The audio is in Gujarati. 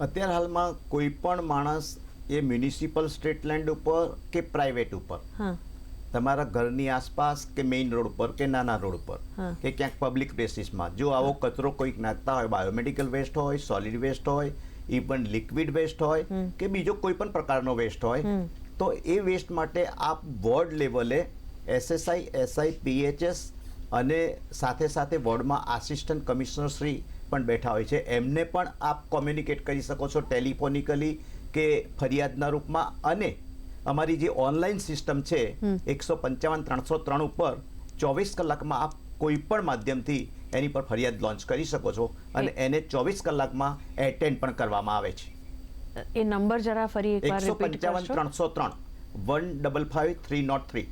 અત્યારે હાલમાં કોઈ પણ માણસ એ મ્યુનિસિપલ સ્ટ્રીટ લેન્ડ ઉપર કે પ્રાઇવેટ ઉપર? તમારા ઘરની આસપાસ કે મેઇન રોડ ઉપર કે નાના રોડ ઉપર? કે ક્યાંક પબ્લિક પ્લેસીસમાં જો આવો કચરો કોઈક નાખતા હોય બાયોમેડિકલ વેસ્ટ હોય સોલિડ વેસ્ટ હોય ઇવન લિક્વિડ વેસ્ટ હોય કે બીજો કોઈ પણ પ્રકારનો વેસ્ટ હોય તો એ વેસ્ટ માટે આપ વોર્ડ લેવલે એસએસઆઈ એસઆઈ પીએચએસ અને સાથે સાથે વોર્ડમાં આસિસ્ટન્ટ કમિશનર શ્રી પણ બેઠા હોય છે. એમને પણ આપ કોમ્યુનિકેટ કરી શકો છો ટેલિફોનિકલી કે ફરિયાદના રૂપમાં અને અમારી જે ઓનલાઈન સિસ્ટમ છે એકસો પંચાવન ત્રણસો ત્રણ ઉપર ચોવીસ કલાકમાં આપ કોઈ પણ માધ્યમથી એની પર ફરિયાદ લોન્ચ કરી શકો છો અને એને ચોવીસ કલાકમાં એટેન્ડ પણ કરવામાં આવે છે. એ નંબર જરા ફરી એકવાર એકસો પંચાવન ત્રણસો ત્રણ one double five three nought three.